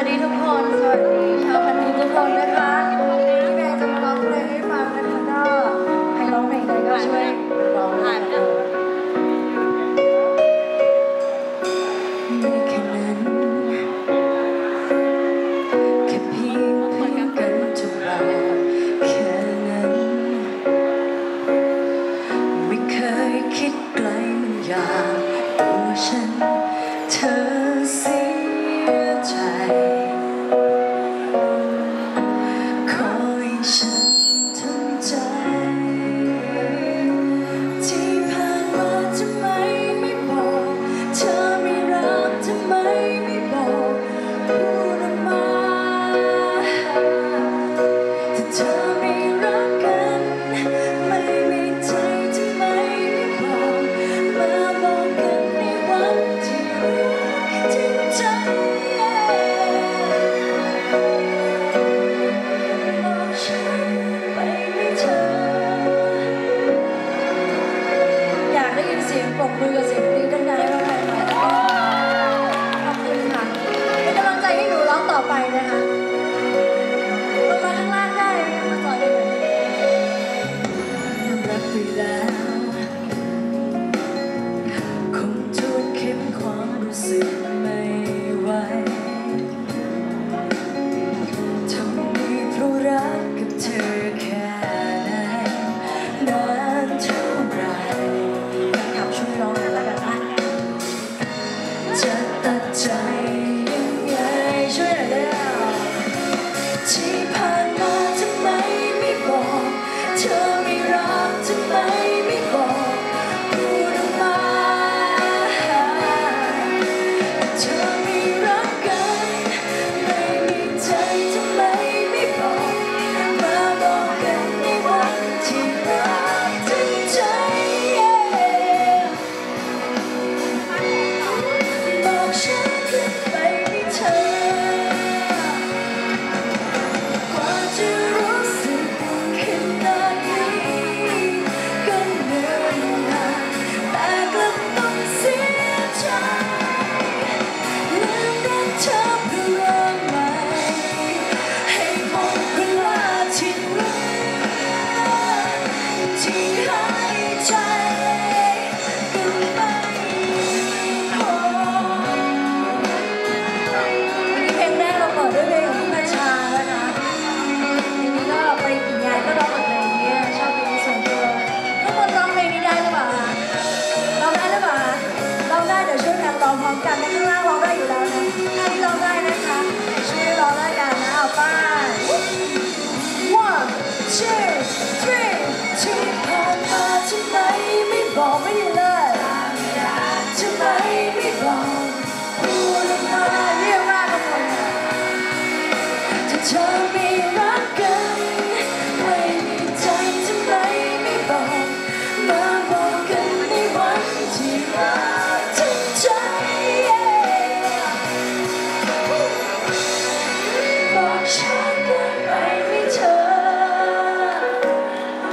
วัสดีทุกคน สวัสดีชาวพันธุ์ทุกคนนะคะพี่แม่จะมาร้องเพลงให้ฟังนะคะก็ใครร้องเพลงใดก็ช่วยร้องด้วยนะคะไม่แค่นั้นแค่เพียงเพื่อนกันทุกวันแค่นั้นไม่เคยคิดไกลมันอยากตัวฉันเธอ บมือกับเสียงกรี๊ดดังๆให้เราหน่อยค่ะขอบคุณค่ะเป็นกำลังใจให้หนูร้องต่อไปนะคะลงมาข้างล่างได้มาจอดได้เลยรักไปแล้วคงทวนเข้มความรู้สึก บ กันร้อ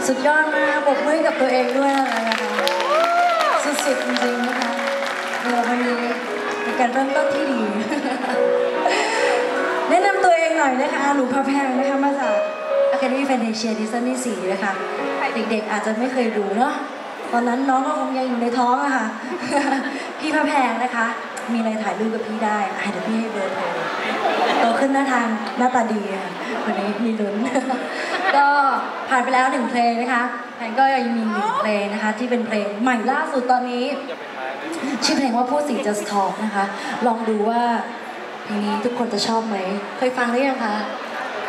สุดยอดมากปรบมือกับตัวเองด้วยนะคะสุดๆจริงๆนะคะเออวันนี้เป็นการเริ่มต้นที่ดี แนะนำตัวเองหน่อยนะคะหนูพะแพงนะคะมาจาก Academy Fantasia Disney 4นะคะเด็กๆอาจจะไม่เคยดูเนาะตอนนั้นน้องก็คงยังอยู่ในท้องอะค่ะ พี่พระแพงนะคะ มีอะไรถ่ายรูปกับพี่ได้เดี๋ยวพี่ให้เบอร์โทรโตขึ้นหน้าทางหน้าตาดีค่ะวันนี้มีลุ้น ก็ผ่านไปแล้วหนึ่งเพลงนะคะแพนก็ยังมีหนึ่งเพลงนะคะ ที่เป็นเพลงใหม่ล่าสุดตอนนี้ ชื่อเพลงว่าพูดสี just talk นะคะ ลองดูว่าเพลงนี้ทุกคนจะชอบไหม เคยฟังหรือยังคะ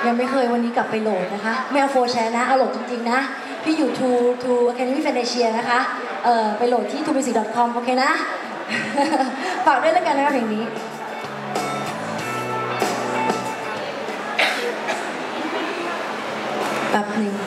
ยังไม่เคยวันนี้กลับไปโหลดนะคะ ไม่เอาโฟร์แชร์นะ เอาโหลดจริงๆนะ พี่อยู่ to to academy f a n t a s i a นะคะ เอ่อ ไปโหลดที่ tubic.com โอเคนะ ฝากด้วยแล้วกันนะคะเพลงนี้ happening.